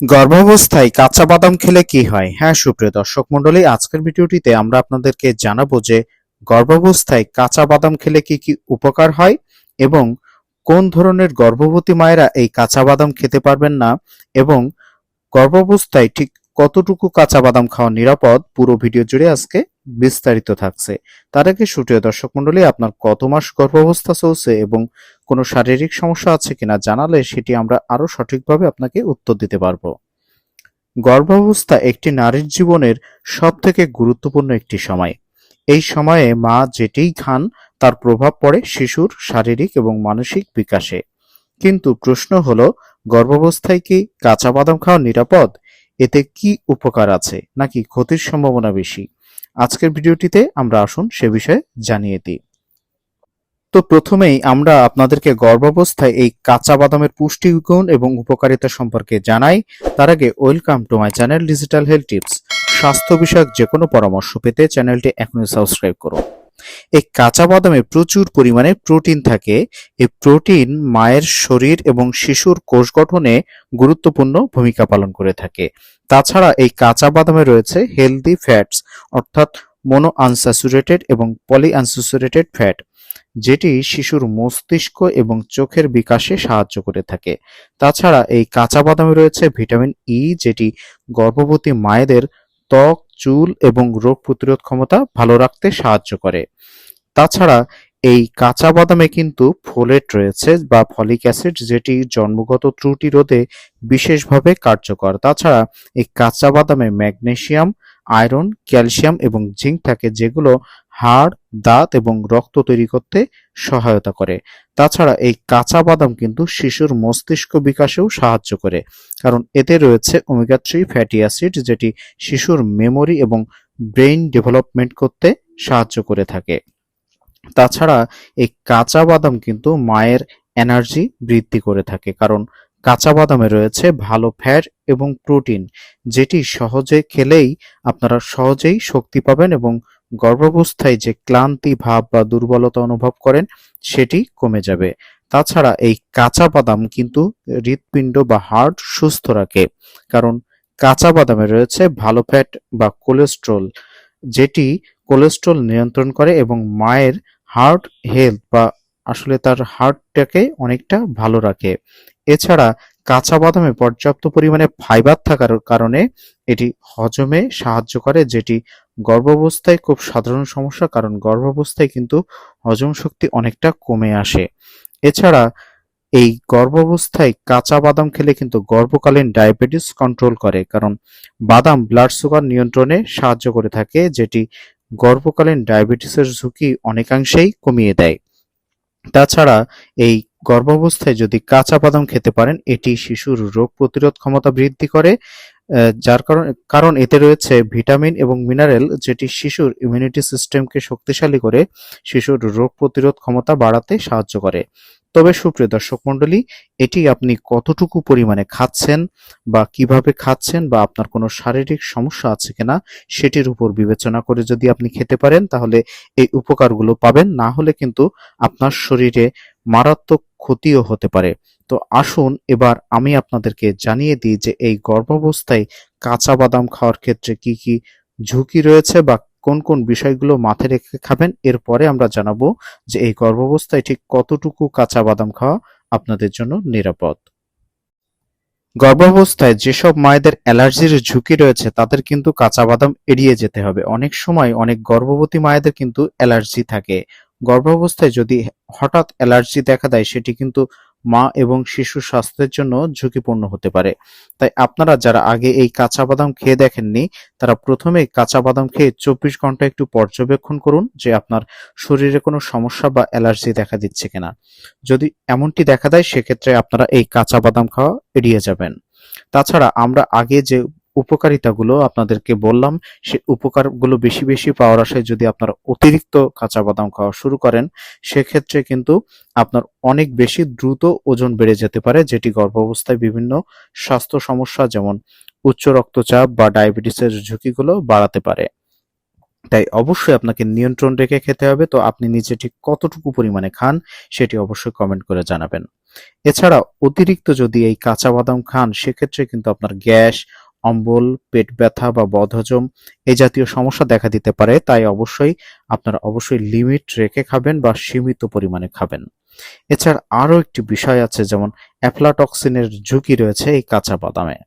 গর্ভাবস্থায় কাঁচা বাদাম খেলে কি হয়? হ্যাঁ সুপ্রিয় দর্শক মন্ডলী আজকের ভিডিওটিতে আমরা আপনাদেরকে জানাব যে গর্ভাবস্থায় কাঁচা বাদাম খেলে কি কি উপকার হয় এবং কোন ধরনের গর্ভবতী মায়েরা এই কাঁচা বাদাম খেতে পারবেন না এবং গর্ভাবস্থায় ঠিক কতটুকু কাঁচা বাদাম খাওয়া নিরাপদ? পুরো ভিডিও জুড়ে আজকে বিস্তারিত থাকছে। তার আগে সুপ্রিয় দর্শক মন্ডলী আপনার কত মাস গর্ভাবস্থা চলছে এবং কোনো শারীরিক সমস্যা আছে কিনা জানালে সেটি আমরা আরও সঠিকভাবে আপনাকে উত্তর দিতে পারব। গর্ভাবস্থা একটি নারীর জীবনের সবথেকে গুরুত্বপূর্ণ একটি সময়। এই সময়ে মা যেটিই খান, তার প্রভাব পড়ে শিশুর শারীরিক এবং মানসিক বিকাশে। কিন্তু প্রশ্ন হলো, গর্ভাবস্থায় কি কাঁচা বাদাম খাওয়া নিরাপদ? এতে কি উপকার আছে নাকি ক্ষতির সম্ভাবনা বেশি? আজকের ভিডিওটিতে আমরা আসুন সে বিষয়ে জানিয়ে দিই। তো প্রথমেই আমরা আপনাদেরকে গর্ভাবস্থায় এই কাঁচা বাদামের পুষ্টিগুণ এবং উপকারিতা সম্পর্কে জানাই। তার আগে welcome to my channel digital health tips. স্বাস্থ্য বিষয়ক যে কোনো পরামর্শ পেতে চ্যানেলটি এখনই সাবস্ক্রাইব করুন। এই কাঁচা বাদামে প্রচুর পরিমাণে প্রোটিন থাকে। এই প্রোটিন মায়ের শরীর এবং শিশুর কোষ গঠনে গুরুত্বপূর্ণ ভূমিকা পালন করে থাকে। তাছাড়া এই কাঁচা বাদামে রয়েছে হেলদি ফ্যাটস অর্থাৎ মোনো আনস্যাচুরেটেড এবং পলি আনস্যাচুরেটেড ফ্যাট যেটি শিশুর মস্তিষ্ক এবং চোখের বিকাশে সাহায্য করে থাকে। তাছাড়া এই কাঁচা বাদামে রয়েছে ভিটামিন ই যেটি গর্ভবতী মায়েদের ত্বক, চুল এবং রোগ প্রতিরোধ ক্ষমতা ভালো রাখতে সাহায্য করে। তাছাড়া এই কাঁচা বাদামে কিন্তু ফোলেট রয়েছে বা ফলিক অ্যাসিড, যেটি জন্মগত ত্রুটি রোধে বিশেষভাবে কার্যকর। তাছাড়া এই কাঁচা বাদামে ম্যাগনেসিয়াম, আয়রন, ক্যালসিয়াম এবং জিঙ্ক থাকে, যেগুলো হাড়, দাঁত এবং রক্ত তৈরি করতে সহায়তা করে। তাছাড়া এই কাঁচা বাদাম কিন্তু শিশুর মস্তিষ্ক বিকাশেও সাহায্য করে, কারণ এতে রয়েছে ওমেগা থ্রি ফ্যাটি অ্যাসিড যেটি শিশুর মেমোরি এবং ব্রেইন ডেভেলপমেন্ট করতে সাহায্য করে থাকে। তাছাড়া এই কাঁচা বাদাম কিন্তু মায়ের এনার্জি বৃদ্ধি করে থাকে, কারণ কাঁচা বাদামে রয়েছে ভালো ফ্যাট এবং প্রোটিন যেটি সহজে খেলেই আপনারা সহজেই শক্তি পাবেন এবং গর্ভাবস্থায় যে ক্লান্তি ভাব বা দুর্বলতা অনুভব করেন, সেটি কমে যাবে। তাছাড়া এই কাঁচা বাদাম কিন্তু হৃৎপিণ্ড বা হার্ট সুস্থ রাখে, কারণ কাঁচা বাদামে রয়েছে ভালো ফ্যাট বা কোলেস্ট্রল, যেটি কোলেস্ট্রল নিয়ন্ত্রণ করে এবং মায়ের হার্ট হেলথ বা আসলে তার হার্টটাকে অনেকটা ভালো রাখে। এছাড়া কাঁচা বাদামে পর্যাপ্ত পরিমাণে ফাইবার থাকার কারণে এটি হজমে সাহায্য করে, যেটি গর্ভাবস্থায় খুব সাধারণ সমস্যা, কারণ গর্ভাবস্থায় কিন্তু হজম শক্তি অনেকটা কমে আসে। এছাড়া এই গর্ভাবস্থায় কাঁচা বাদাম খেলে কিন্তু গর্ভকালীন ডায়াবেটিস কন্ট্রোল করে, কারণ বাদাম ব্লাড সুগার নিয়ন্ত্রণে সাহায্য করে থাকে, যেটি গর্ভকালীন ডায়াবেটিসের ঝুঁকি অনেকাংশেই কমিয়ে দেয়। তাছাড়া এই গর্ভাবস্থায় যদি কাঁচা বাদাম খেতে পারেন, এটি শিশুর রোগ প্রতিরোধ ক্ষমতা বৃদ্ধি করে যার কারণ কারণ এতে রয়েছে ভিটামিন এবং মিনারেল, যেটি শিশুর ইমিউনিটি সিস্টেমকে শক্তিশালী করে, শিশুর রোগ প্রতিরোধ ক্ষমতা বাড়াতে সাহায্য করে। তবে সুপ্রিয় দর্শক মণ্ডলী, এটি আপনি কতটুকু পরিমাণে খাচ্ছেন বা কীভাবে খাচ্ছেন বা আপনার কোনো শারীরিক সমস্যা আছে কিনা সেটির উপর বিবেচনা করে যদি আপনি খেতে পারেন, তাহলে এই উপকারগুলো পাবেন। না হলে কিন্তু আপনার শরীরে মারাত্মক ক্ষতিও হতে পারে। তো আসুন এবার আমি আপনাদেরকে জানিয়ে দিই যে এই গর্ভাবস্থায় কাঁচা বাদাম খাওয়ার ক্ষেত্রে কি কি ঝুঁকি রয়েছে বা কোন কোন বিষয়গুলো মাথায় রেখে খাবেন, এরপরে আমরা জানাব যে এই গর্ভাবস্থায় ঠিক কতটুকু কাঁচা বাদাম খাওয়া আপনাদের জন্য নিরাপদ। গর্ভাবস্থায় যেসব মায়েদের অ্যালার্জির ঝুঁকি রয়েছে, তাদের কিন্তু কাঁচা বাদাম এড়িয়ে যেতে হবে। অনেক সময় অনেক গর্ভবতী মায়েদের কিন্তু অ্যালার্জি থাকে। গর্ভাবস্থায় যদি হঠাৎ অ্যালার্জি দেখা দেয়, সেটি কিন্তু মা এবং শিশু স্বাস্থ্যের জন্য ঝুঁকিপূর্ণ হতে পারে। তাই আপনারা যারা আগে এই কাঁচা বাদাম খেয়ে দেখেননি, তারা প্রথমে কাঁচা বাদাম খেয়ে চব্বিশ ঘণ্টা একটু পর্যবেক্ষণ করুন যে আপনার শরীরে কোনো সমস্যা বা অ্যালার্জি দেখা দিচ্ছে কিনা। যদি এমনটি দেখা দেয়, সেক্ষেত্রে আপনারা এই কাঁচা বাদাম খাওয়া এড়িয়ে যাবেন। তাছাড়া আমরা আগে যে উপকারিতাগুলো আপনাদেরকে বললাম, সে উপকারগুলো বেশি বেশি পাওয়ার আশায় যদি আপনারা অতিরিক্ত কাঁচা বাদাম খাওয়া শুরু করেন, সেক্ষেত্রে কিন্তু আপনার অনেক বেশি দ্রুত ওজন বেড়ে যেতে পারে, যেটি গর্ভাবস্থায় বিভিন্ন স্বাস্থ্য সমস্যা যেমন উচ্চ রক্তচাপ বা ডায়াবেটিসের ঝুঁকিগুলো বাড়াতে পারে। তাই অবশ্যই আপনাকে নিয়ন্ত্রণ রেখে খেতে হবে, তো আপনি নিজে ঠিক কতটুকু পরিমাণে খান সেটি অবশ্যই কমেন্ট করে জানাবেন। এছাড়া অতিরিক্ত যদি এই কাঁচা বাদাম খান, সেক্ষেত্রে কিন্তু আপনার গ্যাস অম্বল, পেট ব্যথা বা বদহজম এই জাতীয় সমস্যা দেখা দিতে পারে, তাই অবশ্যই আপনারা অবশ্যই লিমিট রেখে খাবেন বা সীমিত পরিমাণে খাবেন। এছাড়া আরও একটি বিষয় আছে, যেমন অ্যাফলাটক্সিনের ঝুঁকি রয়েছে এই কাঁচা বাদামে।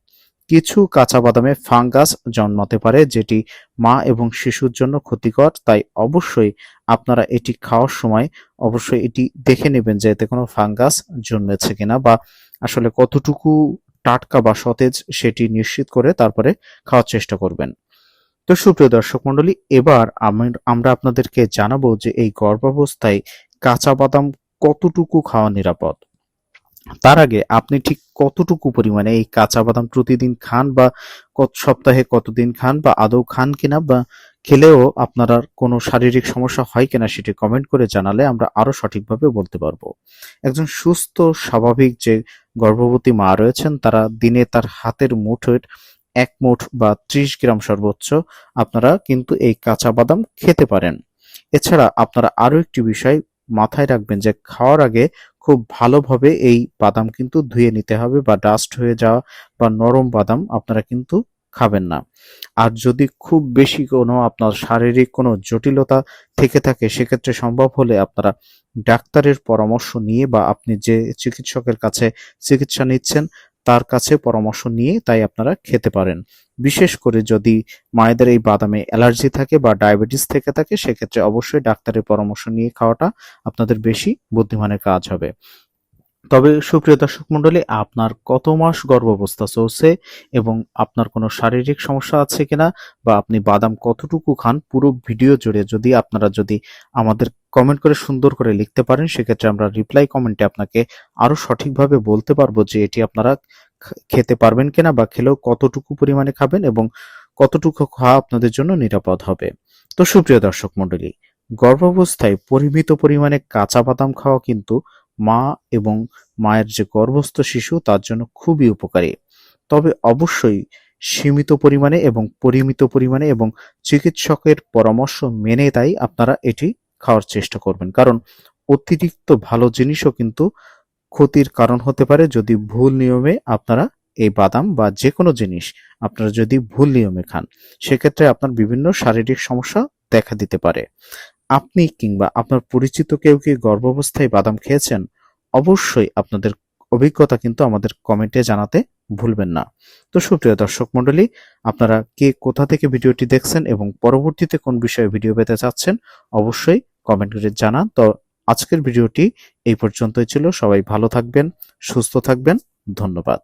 কিছু কাঁচা বাদামে ফাঙ্গাস জন্মাতে পারে, যেটি মা এবং শিশুর জন্য ক্ষতিকর, তাই অবশ্যই আপনারা এটি খাওয়ার সময় অবশ্যই এটি দেখে নেবেন যে এতে কোনো ফাঙ্গাস জন্মেছে কিনা বা আসলে কতটুকু টাটকা বা সতেজ সেটি নিশ্চিত করে তারপরে খাওয়ার চেষ্টা করবেন। তো সুপ্রিয় দর্শক মণ্ডলী, এবার আম- আমরা আপনাদেরকে জানাব যে এই গর্ভাবস্থায় কাঁচা বাদাম কতটুকু খাওয়া নিরাপদ? তার আগে আপনি ঠিক কতটুকু পরিমাণে এই কাঁচা বাদাম প্রতিদিন খান বা কত, সপ্তাহে কতদিন খান বা আদৌ খান কিনা বা খেলেও আপনার কোনো শারীরিক সমস্যা হয় কিনা সেটি কমেন্ট করে জানালে আমরা আরও সঠিকভাবে বলতে পারব। একজন সুস্থ, স্বাভাবিক যে গর্ভবতী মা রয়েছেন, তারা দিনে তার হাতের মুঠোর এক মুঠ বা ত্রিশ গ্রাম সর্বোচ্চ আপনারা কিন্তু এই কাঁচা বাদাম খেতে পারেন। এছাড়া আপনারা আরও একটি বিষয় মাথায় রাখবেন যে খাওয়ার আগে খুব ভালোভাবে এই বাদাম কিন্তু ধুয়ে নিতে হবে বা ডাস্ট হয়ে যাওয়া বা নরম বাদাম আপনারা কিন্তু খাবেন না। আর যদি খুব বেশি কোনো আপনার শারীরিক কোনো জটিলতা থেকে থাকে, সেক্ষেত্রে সম্ভব হলে আপনারা ডাক্তারের পরামর্শ নিয়ে বা আপনি যে চিকিৎসকের কাছে চিকিৎসা নিচ্ছেন, তার কাছে পরামর্শ নিয়ে তাই আপনারা খেতে পারেন। বিশেষ করে যদি মায়েদের এই বাদামে অ্যালার্জি থাকে বা ডায়াবেটিস থেকে থাকে, সেক্ষেত্রে অবশ্যই ডাক্তারের পরামর্শ নিয়ে খাওয়াটা আপনাদের বেশি বুদ্ধিমানের কাজ হবে। তবে সুপ্রিয় দর্শক মণ্ডলী, আপনার কত মাস গর্ভাবস্থা চলছে এবং আপনার কোনো শারীরিক সমস্যা আছে কিনা বা আপনি বাদাম কতটুকু খান, পুরো ভিডিও জুড়ে যদি আপনারা যদি আমাদের কমেন্ট করে সুন্দর করে লিখতে পারেন, সেক্ষেত্রে আমরা রিপ্লাই কমেন্টে আপনাকে আরও সঠিকভাবে বলতে পারব যে এটি আপনারা খেতে পারবেন কিনা বা খেলেও কতটুকু পরিমাণে খাবেন এবং কতটুকু খাওয়া আপনাদের জন্য নিরাপদ হবে। তো সুপ্রিয় দর্শক মণ্ডলী, গর্ভাবস্থায় পরিমিত পরিমাণে কাঁচা বাদাম খাওয়া কিন্তু মা এবং মায়ের যে গর্ভস্থ শিশু, তার জন্য খুবই উপকারী। তবে অবশ্যই সীমিত পরিমাণে এবং পরিমিত পরিমাণে এবং চিকিৎসকের পরামর্শ মেনে তাই আপনারা এটি খাওয়ার চেষ্টা করবেন। কারণ অতিরিক্ত ভালো জিনিসও কিন্তু ক্ষতির কারণ হতে পারে যদি ভুল নিয়মে আপনারা এই বাদাম বা যে কোনো জিনিস আপনারা যদি ভুল নিয়মে খান। সেক্ষেত্রে আপনার বিভিন্ন শারীরিক সমস্যা দেখা দিতে পারে। আপনি কিংবা আপনার পরিচিত কেউ কি গর্ভাবস্থায় বাদাম খেয়েছেন? অবশ্যই আপনাদের অভিজ্ঞতা কিন্তু আমাদের কমেন্টে জানাতে ভুলবেন না। তো সুপ্রিয় দর্শক মণ্ডলী, আপনারা কে কোথা থেকে ভিডিওটি দেখছেন এবং পরবর্তীতে কোন বিষয়ে ভিডিও পেতে চাচ্ছেন, অবশ্যই কমেন্ট করে জানান। তো আজকের ভিডিওটি এই পর্যন্তই ছিল। সবাই ভালো থাকবেন, সুস্থ থাকবেন। ধন্যবাদ।